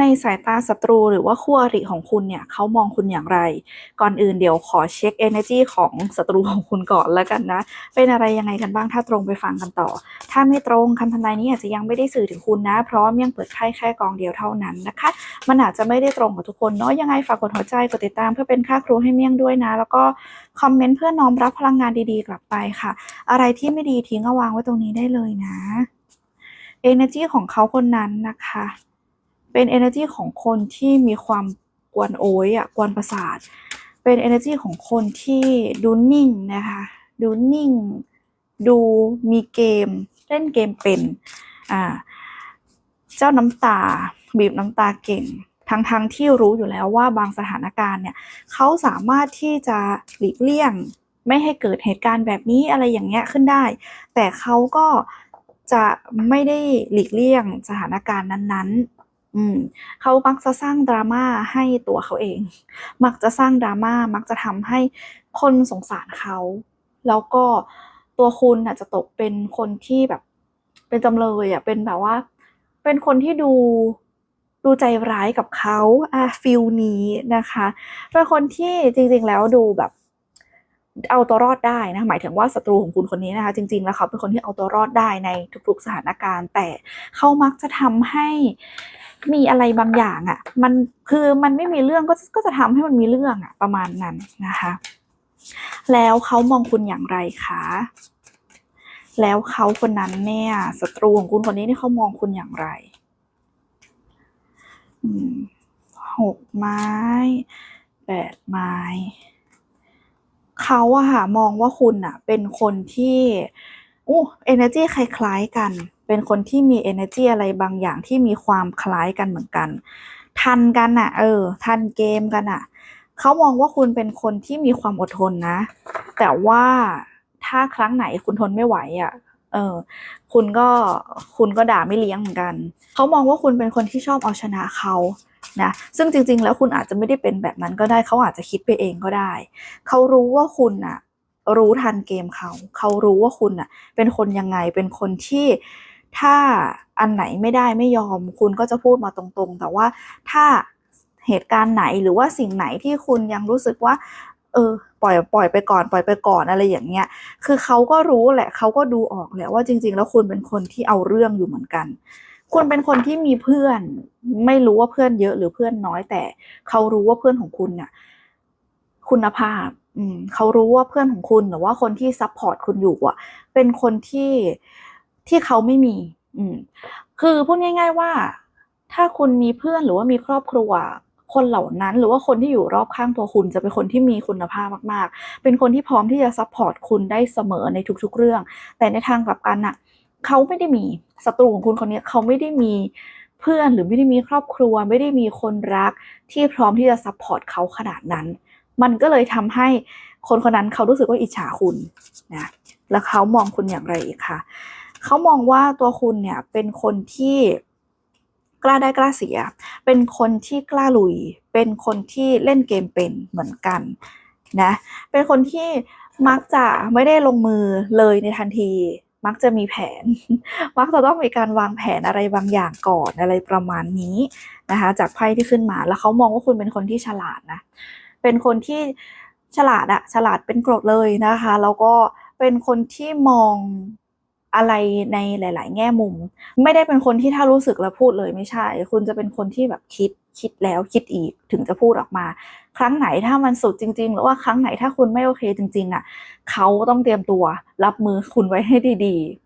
ในสายตาศัตรูหรือว่าคู่อริของคุณเนี่ยเขามองคุณอย่างไร ก่อนอื่นเดี๋ยวขอเช็ค energy ของศัตรูของคุณก่อนแล้วกันนะ เป็นอะไรยังไงกันบ้างถ้าตรงไปฟังกันต่อ ถ้าไม่ตรงคำทำนายนี้อาจจะยังไม่ได้สื่อถึงคุณนะ เพราะว่าเมี่ยงเปิดไพ่แค่กองเดียวเท่านั้นนะคะ มันอาจจะไม่ได้ตรงกับทุกคนเนาะยังไงฝากกดหัวใจกดติดตามเพื่อเป็นค่าครูให้เมี่ยงด้วยนะ แล้วก็คอมเมนต์เพื่อน้อมรับพลังงานดีๆ กลับไปค่ะ อะไรที่ไม่ดีทิ้งเอาวางไว้ตรงนี้ได้เลยนะ energy ของเขาคนนั้นนะคะ เป็น energy ของคนที่มีความกวนโอยอะกวนประสาท เป็น energy ของคนที่ดูนิ่งนะคะ ดูนิ่ง ดูมีเกม เล่นเกมเป็น อ่า เจ้าน้ำตา บีบน้ำตาเก่งทั้งๆทที่รู้อยู่แล้วว่าบางสถานการณ์เนี่ยเขาสามารถที่จะหลีกเลี่ยง ไม่ให้เกิดเหตุการณ์แบบนี้อะไรอย่างเงี้ยขึ้นได้ แต่เขาก็จะไม่ได้หลีกเลี่ยงสถานการณ์นั้นๆ อืมเขามักจะสร้างดราม่าให้ตัวเขาเอง มักจะสร้างดราม่ามักจะทำให้คนสงสารเขา แล้วก็ตัวคุณอาจจะตกเป็นคนที่แบบ เป็นจำเลยอะเป็นแบบว่า เป็นคนที่ดูดูใจร้ายกับเขาอะฟิลนี้นะคะเป็นคนที่จริงๆแล้วดูแบบ เอาตัวรอดได้นะหมายถึงว่าศัตรูของคุณคนนี้นะคะ จริง ๆ แล้วเขาเป็นคนที่เอาตัวรอดได้ในทุกๆสถานการณ์ แต่เขามักจะทำให้มีอะไรบางอย่างอะ่ะ มันคือมันไม่มีเรื่องก็ก็จะทำให้มันมีเรื่องอะ่ะ ประมาณนั้นนะคะ แล้วเขามองคุณอย่างไรคะแล้วเขาคนนั้นเนี่ยศัตรูของคุณคนนี้เนี่ยเขามองคุณอย่างไรหกไม้แปดไม้ เขาอะค่ะมองว่าคุณอะเป็นคนที่อู้ energy คล้ายๆกัน เป็นคนที่มี energy อะไรบางอย่างที่มีความคล้ายกันเหมือนกัน ทันกันอะเออ ทันเกมกันอะเขามองว่าคุณเป็นคนที่มีความอดทนนะ แต่ว่าถ้าครั้งไหนคุณทนไม่ไหวอะเออ คุณก็คุณก็ด่าไม่เลี้ยงเหมือนกัน เขามองว่าคุณเป็นคนที่ชอบเอาชนะเขา นะซึ่งจริง ๆ แล้วคุณอาจจะไม่ได้เป็นแบบนั้นก็ได้เขาอาจจะคิดไปเองก็ได้ เขารู้ว่าคุณอะรู้ทันเกมเขา เขารู้ว่าคุณอะเป็นคนยังไงเป็นคนที่ถ้าอันไหนไม่ได้ไม่ยอม คุณก็จะพูดมาตรงๆ แต่ว่าถ้าเหตุการณ์ไหนหรือว่าสิ่งไหนที่คุณยังรู้สึกว่า เออ ปล่อยปล่อยไปก่อน ปล่อยไปก่อนอะไรอย่างเงี้ย คือเขาก็รู้แหละเขาก็ดูออกแหละว่าจริง ๆ แล้วคุณเป็นคนที่เอาเรื่องอยู่เหมือนกัน คุณเป็นคนที่มีเพื่อน ไม่รู้ว่าเพื่อนเยอะหรือเพื่อนน้อยแต่ เขารู้ว่าเพื่อนของคุณเนี่ยคุณภาพ อืมเขารู้ว่าเพื่อนของคุณหรือว่าคนที่ซัพพอร์ตคุณอยู่อะ เป็นคนที่ที่เขาไม่มี อืมคือพูดง่าย ๆว่า ถ้าคุณมีเพื่อนหรือว่ามีครอบครัวคนเหล่านั้นหรือว่าคนที่อยู่รอบข้างตัวคุณจะเป็นคนที่มีคุณภาพมาก ๆ เป็นคนที่พร้อมที่จะซัพพอร์ตคุณได้เสมอในทุกๆเรื่อง แต่ในทางกลับกันน่ะ เขาไม่ได้มีศัตรูของคุณคนนี้เขาไม่ได้มีเพื่อนหรือไม่ได้มีครอบครัว ไม่ได้มีคนรักที่พร้อมที่จะซัพพอร์ตเขาขนาดนั้น มันก็เลยทำให้คนคนนั้นเขารู้สึกว่าอิจฉาคุณนะแล้วเขามองคุณอย่างไรอีกคะเขามองว่าตัวคุณเนี่ยเป็นคนที่กล้าได้กล้าเสีย เป็นคนที่กล้าลุย เป็นคนที่เล่นเกมเป็นเหมือนกันนะ เป็นคนที่มักจะไม่ได้ลงมือเลยในทันที มักจะมีแผน มักจะต้องมีการวางแผนอะไรบางอย่างก่อนอะไรประมาณนี้นะคะ จากไพ่ที่ขึ้นมาแล้วเขามองว่าคุณเป็นคนที่ฉลาดนะ เป็นคนที่ฉลาดอะฉลาดเป็นกรดเลยนะคะ แล้วก็เป็นคนที่มองอะไรในหลาย ๆ แง่มุม ไม่ได้เป็นคนที่ถ้ารู้สึกแล้วพูดเลยไม่ใช่ คุณจะเป็นคนที่แบบคิด คิดแล้วคิดอีกถึงจะพูดออกมา ครั้งไหนถ้ามันสุดจริง ๆ หรือว่าครั้งไหนถ้าคุณไม่โอเคจริง ๆอะเขาต้องเตรียมตัวรับมือคุณไว้ให้ดี ๆ